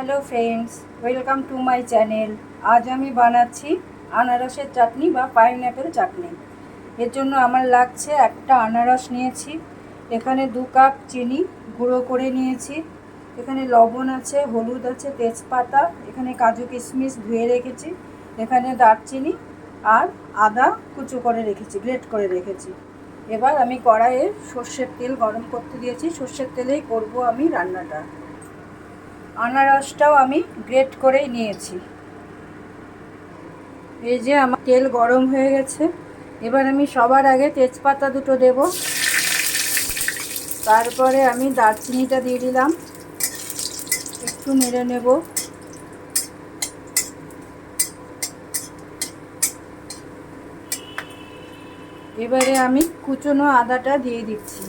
Hello friends welcome to my channel আজ আমি বানাচ্ছি আনারসের চাটনি বা পাইনঅ্যাপেল চাটনি। এর জন্য আমার লাগছে একটা আনারস নিয়েছি। এখানে দু কাপ চিনি গুঁড়ো করে নিয়েছি। এখানে লবণ আছে, হলুদ আছে, তেজপাতা, এখানে কাজু কিশমিশ ধুয়ে রেখেছি। এখানে দারচিনি আর আদা কুচো করে রেখেছি, গ্রেট করে রেখেছি। এবার আমি কড়াইয়ে সর্ষের তেল গরম করতে দিয়েছি। সর্ষের তেলেই করব আমি রান্নাটা। আনারসটাও আমি গ্রেট করেই নিয়েছি। এই যে আমার তেল গরম হয়ে গেছে, এবার আমি সবার আগে তেজপাতা দুটো দেব। তারপরে আমি দারচিনিটা দিয়ে দিলাম। একটু নেড়ে নেব। এবারে আমি কুচনো আদাটা দিয়ে দিচ্ছি।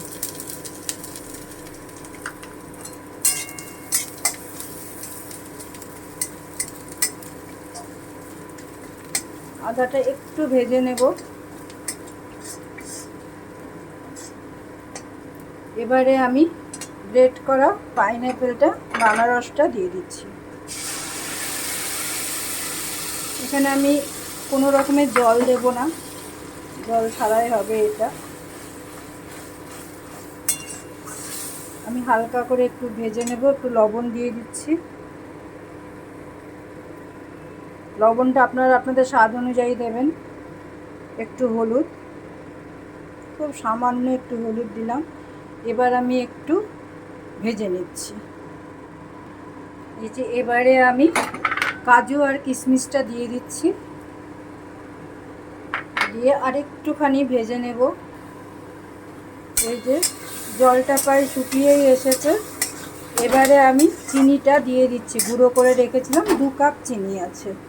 আদাটা একটু ভেজে নেব। এবারে আমি গ্রেট করা পাইনঅ্যাপেলটা আনারসটা দিয়ে দিচ্ছি। এখানে আমি কোনো রকমের জল দেব না। জল ছাড়াই হবে এটা। আমি হালকা করে একটু ভেজে নেব, একটু লবণ দিয়ে দিচ্ছি। লবণটা আপনারা আপনাদের স্বাদ অনুযায়ী দেবেন। একটু হলুদ। খুব সামান্য একটু হলুদ দিলাম। এবার আমি একটু ভেজে নিচ্ছি। এই যে এবারে আমি কাজু আর কিশমিশটা দিয়ে দিচ্ছি। দিয়ে আরেকটুখানি ভেজে নেব। এই যে জলটা প্রায় শুকিয়েই এসেছে। এবারে আমি চিনিটা দিয়ে দিচ্ছি। গুঁড়ো করে রেখেছিলাম। দু কাপ চিনি আছে।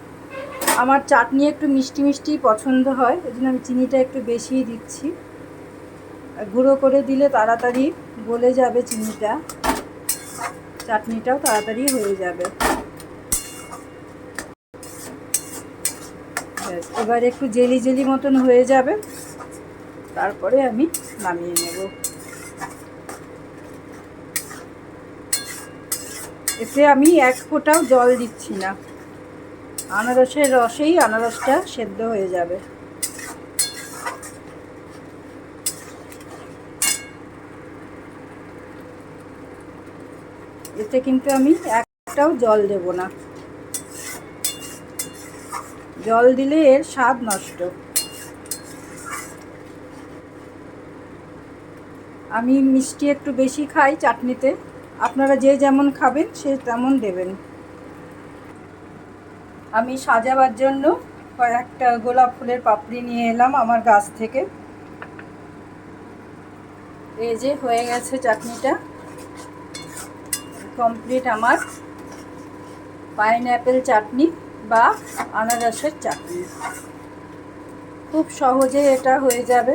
আমার চাটনি একটু মিষ্টি মিষ্টি পছন্দ হয় এই জন্য আমি চিনিটা একটু বেশিই দিচ্ছি। গুঁড়ো করে দিলে তাড়াতাড়ি গলে যাবে চিনিটা। চাটনিটাও তাড়াতাড়ি হয়ে যাবে। এবার একটু জেলি জেলি মতন হয়ে যাবে। তারপরে আমি নামিয়ে নেব। এতে আমি এক ফোঁটাও জল দিচ্ছি না। আনারসের রসেই আনারসটা সেদ্ধ হয়ে যাবে। এতে কিন্তু আমি একটাও জল দেব না। জল দিলে এর স্বাদ নষ্ট। আমি মিষ্টি একটু বেশি খাই চাটনিতে। আপনারা যে যেমন খাবেন সে তেমন দেবেন। আমি সাজাবার জন্য কয়েকটা গোলাপ ফুলের পাপড়ি নিয়ে এলাম আমার গাছ থেকে। এই যে হয়ে গেছে চাটনিটা। কমপ্লিট আমার পাইনঅ্যাপেল চাটনি বা আনারসের চাটনি। খুব সহজে এটা হয়ে যাবে।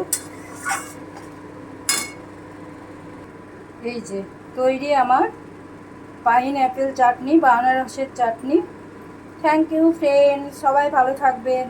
এই যে তৈরি আমার পাইন অ্যাপেল চাটনি বা আনারসের চাটনি। থ্যাংক ইউ ফ্রেন্ড সবাই ভালো থাকবেন।